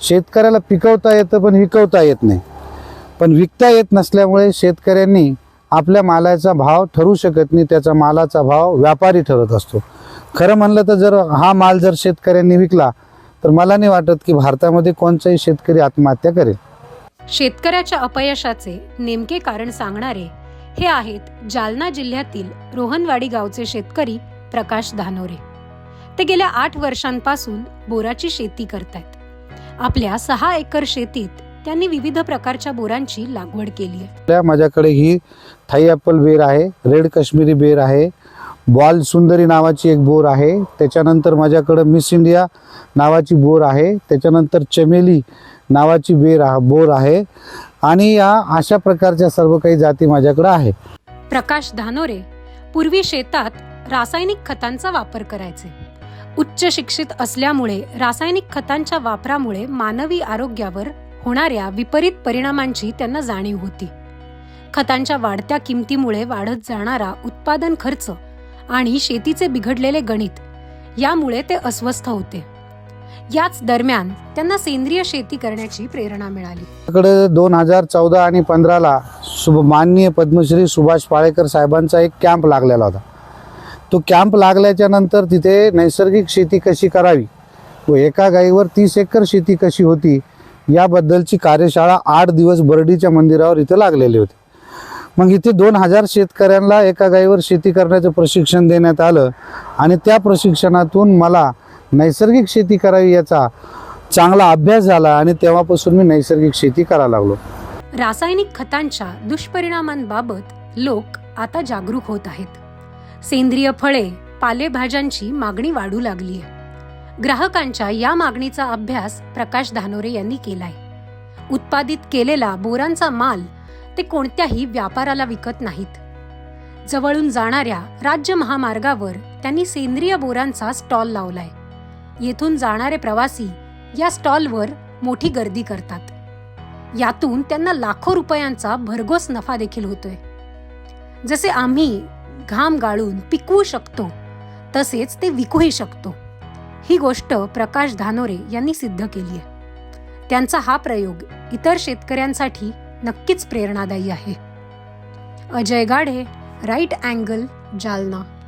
शेतकऱ्याला पिकवता येतं पण विकवता येत नाही. पण विकता येत नसल्यामुळे शेतकऱ्यांनी आपल्या मालाचा भाव ठरू शकत नाही त्याचा मालाचा भाव व्यापारी ठरत असतो. खरं म्हणलं तर जर हा माल जर शेतकऱ्यांनी विकला तर मला नाही वाटत की भारतामध्ये कोणताही शेतकरी आत्महत्या करेल. शेतकऱ्याच्या अपयशाचे नेमके कारण सांगणारे हे आहेत जालना जिल्ह्यातील रोहनवाडी गावचे शेतकरी प्रकाश धानोरे. ते गेल्या आठ वर्षांपासून बोराची शेती करतायत. आपल्या सहा एकर शेतीत त्यांनी विविध प्रकारच्या बोरांची लागवड केली आहे. माझ्याकडे ही थाई ॲपल बेर आहे रेड काश्मीरी बेर आहे बॉल सुंदरी नावाची एक बोर आहे त्याच्यानंतर माझ्याकडं मिस इंडिया नावाची बोर आहे त्याच्यानंतर चमेली नावाची बेर बोर आहे आणि या अशा प्रकारच्या सर्व काही जाती माझ्याकडं आहे. प्रकाश धानोरे पूर्वी शेतात रासायनिक खतांचा वापर करायचे. उच्च शिक्षित असल्यामुळे रासायनिक खतांच्या वापरामुळे मानवी आरोग्यावर होणाऱ्या विपरीत परिणामांची त्यांना जाणीव होती. खतांच्या वाढत्या किमतीमुळे वाढत जाणारा उत्पादन खर्च आणि शेतीचे बिघडलेले गणित यामुळे ते अस्वस्थ होते. याच दरम्यान त्यांना सेंद्रिय शेती करण्याची प्रेरणा मिळाली. माझ्याकडे दोन हजार चौदा आणि पंधराला शुभ माननीय पद्मश्री सुभाष पाळेकर साहेबांचा एक कॅम्प लागलेला होता. तो कॅम्प लागल्याच्या नंतर तिथे नैसर्गिक शेती कशी करावी व एका गाईवर तीस एकर शेती कशी होती याबद्दलची कार्यशाळा आठ दिवस बर्डीच्या मंदिरावर इथे लागलेली होती. मग इथे दोन हजार शेतकऱ्यांना एका गाईवर शेती करण्याचं प्रशिक्षण देण्यात आलं आणि त्या प्रशिक्षणातून मला नैसर्गिक शेती करावी याचा चांगला अभ्यास झाला आणि तेव्हापासून मी नैसर्गिक शेती करायला लागलो. रासायनिक खतांच्या दुष्परिणामांबाबत लोक आता जागरूक होत आहेत. सेंद्रिय फळे पालेभाज्यांची मागणी वाढू लागली आहे. ग्राहकांच्या या मागणीचा अभ्यास प्रकाश धानोरे यांनी केलाय. उत्पादित केलेला बोरांचा माल ते कोणत्याही व्यापाराला विकत नाहीत. जवळून जाणाऱ्या राज्य महामार्गावर त्यांनी सेंद्रिय बोरांचा स्टॉल लावलाय. येथून जाणारे प्रवासी या स्टॉलवर मोठी गर्दी करतात. यातून त्यांना लाखो रुपयांचा भरघोस नफा देखील होतोय. जसे आम्ही घाम गाळून पिकवू शकतो. तसेच ते विकूही शकतो. ही गोष्ट प्रकाश धानोरे यांनी सिद्ध केली आहे. त्यांचा हा प्रयोग इतर शेतकऱ्यांसाठी नक्कीच प्रेरणादायी आहे. Ajay Gadhe right angle Jalna.